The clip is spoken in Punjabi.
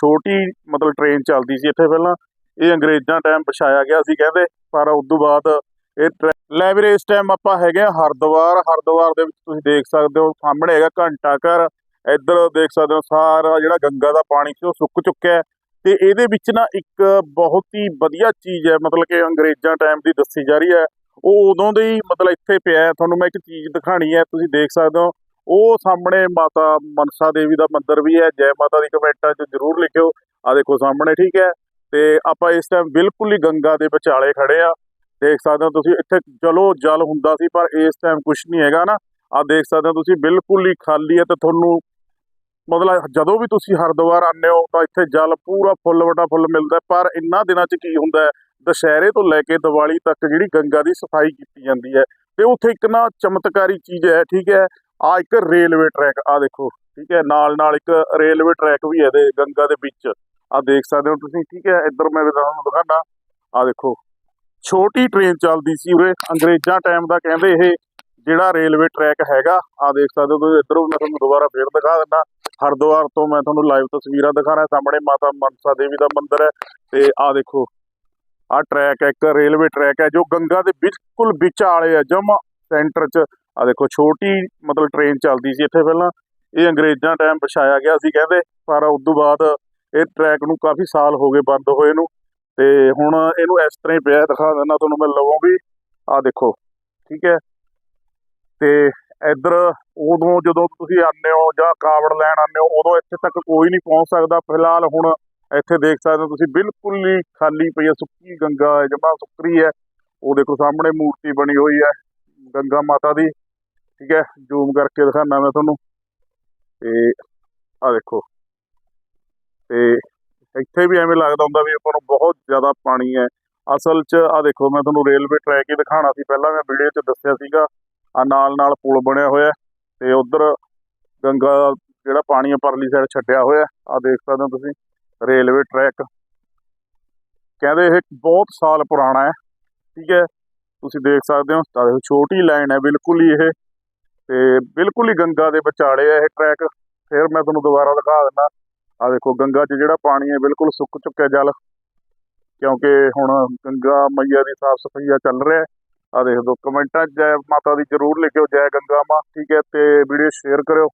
ਛੋਟੀ ਮਤਲਬ ਟ੍ਰੇਨ ਚੱਲਦੀ ਸੀ ਇੱਥੇ ਪਹਿਲਾਂ। ਇਹ ਅੰਗਰੇਜ਼ਾਂ ਟਾਈਮ ਵਿਛਾਇਆ ਗਿਆ ਸੀ ਕਹਿੰਦੇ, ਪਰ ਉਸ ਤੋਂ ਬਾਅਦ ਇਹ ਟ੍ਰੈ- ਲੈ ਇਸ ਟਾਈਮ ਆਪਾਂ ਹੈਗੇ ਆ ਹਰਿਦੁਆਰ। ਹਰਿਦੁਆਰ ਦੇ ਵਿੱਚ ਤੁਸੀਂ ਦੇਖ ਸਕਦੇ ਹੋ, ਸਾਹਮਣੇ ਹੈਗਾ ਘੰਟਾ ਘਰ। ਇੱਧਰ ਦੇਖ ਸਕਦੇ ਹੋ ਸਾਰਾ ਜਿਹੜਾ ਗੰਗਾ ਦਾ ਪਾਣੀ ਸੀ, ਉਹ ਸੁੱਕ ਚੁੱਕਿਆ ਤੇ ਇਹਦੇ ਵਿੱਚ ਨਾ ਇੱਕ ਬਹੁਤ ਹੀ ਵਧੀਆ ਚੀਜ਼ ਹੈ, ਮਤਲਬ ਕਿ ਅੰਗਰੇਜ਼ਾਂ ਟਾਈਮ ਦੀ ਦੱਸੀ ਜਾ ਰਹੀ ਹੈ। ਉਹ ਉਦੋਂ ਦੇ ਹੀ ਮਤਲਬ ਇੱਥੇ ਪਿਆ ਤੁਹਾਨੂੰ ਮੈਂ ਇੱਕ ਚੀਜ਼ ਦਿਖਾਣੀ ਹੈ, ਤੁਸੀਂ ਦੇਖ ਸਕਦੇ ਹੋ। ਉਹ ਸਾਹਮਣੇ ਮਾਤਾ ਮਨਸਾ ਦੇਵੀ ਦਾ ਮੰਦਿਰ ਵੀ ਹੈ, ਜੈ ਮਾਤਾ ਦੀ ਕਮੈਂਟਾਂ 'ਚ ਜ਼ਰੂਰ ਲਿਖਿਓ। ਆ ਦੇਖੋ ਸਾਹਮਣੇ, ਠੀਕ ਹੈ? ਤੇ ਆਪਾਂ ਇਸ ਟਾਈਮ ਬਿਲਕੁਲ ਹੀ ਗੰਗਾ ਦੇ ਵਿਚਾਲੇ ਖੜੇ ਆ। ਦੇਖ ਸਕਦੇ ਹੋ ਤੁਸੀਂ, ਇੱਥੇ ਚਲੋ ਜਲ ਹੁੰਦਾ ਸੀ, ਪਰ ਇਸ ਟਾਈਮ ਕੁਝ ਨਹੀਂ ਹੈਗਾ ਨਾ। ਆ ਦੇਖ ਸਕਦੇ ਹੋ ਤੁਸੀਂ, ਬਿਲਕੁਲ ਹੀ ਖਾਲੀ ਹੈ ਤੇ ਤੁਹਾਨੂੰ ਮਤਲਬ ਜਦੋਂ ਵੀ ਤੁਸੀਂ ਹਰਿਦੁਆਰ ਆਉਂਦੇ ਹੋ, ਤਾਂ ਇੱਥੇ ਜਲ ਪੂਰਾ ਫੁੱਲ ਵਟਾ ਫੁੱਲ ਮਿਲਦਾ ਪਰ ਇਹਨਾਂ ਦਿਨਾਂ 'ਚ ਕੀ ਹੁੰਦਾ ਹੈ? ਦੁਸ਼ਹਿਰੇ ਤੋਂ ਲੈ ਕੇ ਦੀਵਾਲੀ ਤੱਕ ਜਿਹੜੀ ਗੰਗਾ ਦੀ ਸਫ਼ਾਈ ਕੀਤੀ ਜਾਂਦੀ ਹੈ। ਤੇ ਉੱਥੇ ਇੱਕ ਨਾ ਚਮਤਕਾਰੀ ਚੀਜ਼ ਹੈ, ਠੀਕ ਹੈ? ਆ ਇੱਕ ਰੇਲਵੇ ਟਰੈਕ, ਆ ਦੇਖੋ, ਠੀਕ ਹੈ, ਨਾਲ ਨਾਲ ਇੱਕ ਰੇਲਵੇ ਟਰੈਕ ਵੀ ਹੈ ਇਹਦੇ, ਗੰਗਾ ਦੇ ਵਿੱਚ। ਆ ਦੇਖ ਸਕਦੇ ਹੋ ਤੁਸੀਂ, ਠੀਕ ਹੈ, ਇੱਧਰ ਮੈਂ ਤੁਹਾਨੂੰ ਦਿਖਾਣਾ ਆ ਦੇਖੋ, ਛੋਟੀ ਟ੍ਰੇਨ ਚੱਲਦੀ ਸੀ ਉਰੇ, ਅੰਗਰੇਜ਼ਾਂ ਟਾਈਮ ਦਾ ਕਹਿੰਦੇ ਇਹ ਜਿਹੜਾ ਰੇਲਵੇ ਟਰੈਕ ਹੈਗਾ, ਆ ਦੇਖ ਸਕਦੇ ਹੋ ਤੁਸੀਂ, ਇੱਧਰੋਂ ਮੈਂ ਤੁਹਾਨੂੰ ਦੁਬਾਰਾ ਫੇਰ ਦਿਖਾ ਦਿੰਦਾ ਹਰਿਦੁਆਰ ਤੋਂ ਮੈਂ ਤੁਹਾਨੂੰ ਲਾਈਵ ਤਸਵੀਰਾਂ ਦਿਖਾ ਰਿਹਾ ਸਾਹਮਣੇ ਮਾਤਾ ਮਨਸਾ ਦੇਵੀ ਦਾ ਮੰਦਿਰ ਹੈ, ਤੇ ਆ ਦੇਖੋ, ਆ ਟਰੈਕ ਹੈ, ਇੱਕ ਰੇਲਵੇ ਟਰੈਕ ਹੈ, ਜੋ ਗੰਗਾ ਦੇ ਬਿਲਕੁਲ ਵਿਚਾਲੇ ਹੈ ਜਮਾ ਸੈਂਟਰ 'ਚ। ਆ ਦੇਖੋ, ਛੋਟੀ ਮਤਲਬ ਟ੍ਰੇਨ ਚੱਲਦੀ ਸੀ ਇੱਥੇ ਪਹਿਲਾਂ। ਇਹ ਅੰਗਰੇਜ਼ਾਂ ਟਾਈਮ ਵਿਛਾਇਆ ਗਿਆ ਸੀ, ਕਹਿੰਦੇ, ਪਰ ਉਸ ਤੋਂ ਬਾਅਦ ਇਹ ਟਰੈਕ ਨੂੰ ਕਾਫੀ ਸਾਲ ਹੋ ਗਏ ਬੰਦ ਹੋਏ ਨੂੰ। ਤੇ ਹੁਣ ਇਹਨੂੰ ਇਸ ਤਰ੍ਹਾਂ ਹੀ ਪਿਆ, ਦਿਖਾ ਦਿੰਦਾ ਤੁਹਾਨੂੰ ਮੈਂ ਲਵਾਂਗੀ। ਵੀ ਆ ਦੇਖੋ, ਠੀਕ ਹੈ? ਤੇ ਇੱਧਰ ਉਦੋਂ ਜਦੋਂ ਤੁਸੀਂ ਆਉਂਦੇ ਹੋ ਜਾਂ ਕਾਵੜ ਲੈਣ ਆਉਂਦੇ ਹੋ, ਉਦੋਂ ਇੱਥੇ ਤੱਕ ਕੋਈ ਨਹੀਂ ਪਹੁੰਚ ਸਕਦਾ। ਫਿਲਹਾਲ ਹੁਣ ਇੱਥੇ ਦੇਖ ਸਕਦੇ ਹੋ ਤੁਸੀਂ, ਬਿਲਕੁਲ ਹੀ ਖਾਲੀ ਪਈ ਹੈ, ਸੁੱਕੀ ਗੰਗਾ ਹੈ ਜਮਾ ਸੁੱਕਰੀ ਹੈ। ਉਹ ਦੇਖੋ, ਸਾਹਮਣੇ ਮੂਰਤੀ ਬਣੀ ਹੋਈ ਹੈ, ਗੰਗਾ ਮਾਤਾ ਦੀ। ਠੀਕ ਹੈ ਜ਼ੂਮ ਕਰਕੇ ਦਿਖਾਣਾ ਮੈਂ ਤੁਹਾਨੂੰ। ਤੇ ਆ ਦੇਖੋ। ਤੇ ਇੱਥੇ ਵੀ ਐਵੇਂ ਲੱਗਦਾ ਹੁੰਦਾ ਵੀ ਆਪਾਂ ਨੂੰ ਬਹੁਤ ਜ਼ਿਆਦਾ ਪਾਣੀ ਹੈ। ਅਸਲ 'ਚ ਆ ਦੇਖੋ, ਮੈਂ ਤੁਹਾਨੂੰ ਰੇਲਵੇ ਟਰੈਕ ਹੀ ਦਿਖਾਣਾ ਸੀ। ਪਹਿਲਾਂ ਮੈਂ ਵੀਡੀਓ 'ਚ ਦੱਸਿਆ ਸੀਗਾ ਆ ਨਾਲ ਨਾਲ ਪੁਲ ਬਣਿਆ ਹੋਇਆ ਤੇ ਉਧਰ ਗੰਗਾ ਜਿਹੜਾ ਪਾਣੀ ਆ ਪਰਲੀ ਸਾਈਡ ਛੱਡਿਆ ਹੋਇਆ ਆ ਦੇਖ ਸਕਦੇ ਹੋ ਤੁਸੀਂ ਰੇਲਵੇ ਟਰੈਕ ਕਹਿੰਦੇ ਇਹ ਬਹੁਤ ਸਾਲ ਪੁਰਾਣਾ ਹੈ। ਠੀਕ ਹੈ, ਤੁਸੀਂ ਦੇਖ ਸਕਦੇ ਹੋ ਤਾਂ ਛੋਟੀ ਲਾਈਨ ਹੈ, ਬਿਲਕੁਲ ਹੀ ਇਹ ਤੇ ਬਿਲਕੁਲ ਹੀ ਗੰਗਾ ਦੇ ਵਿਚਾਲੇ ਆ ਇਹ ਟਰੈਕ ਫਿਰ ਮੈਂ ਤੁਹਾਨੂੰ ਦੁਬਾਰਾ ਦਿਖਾ ਦਿੰਦਾ। ਆ ਦੇਖੋ, ਗੰਗਾ 'ਚ ਜਿਹੜਾ ਪਾਣੀ ਹੈ, ਬਿਲਕੁਲ ਸੁੱਕ ਚੁੱਕਿਆ ਜਲ। ਕਿਉਂਕਿ ਹੁਣ ਗੰਗਾ ਮਈਆ ਦੀ ਸਾਫ਼ ਸਫਾਈਆ ਚੱਲ ਰਿਹਾ। ਆ ਦੇਖ, ਦੋ ਕਮੈਂਟਾਂ 'ਚ ਜੈ ਮਾਤਾ ਦੀ ਜਰੂਰ ਲਿਖਿਓ, ਜੈ ਗੰਗਾ ਮਾਂ। ਠੀਕ ਹੈ, ਤੇ ਵੀਡੀਓ ਸ਼ੇਅਰ ਕਰਿਓ।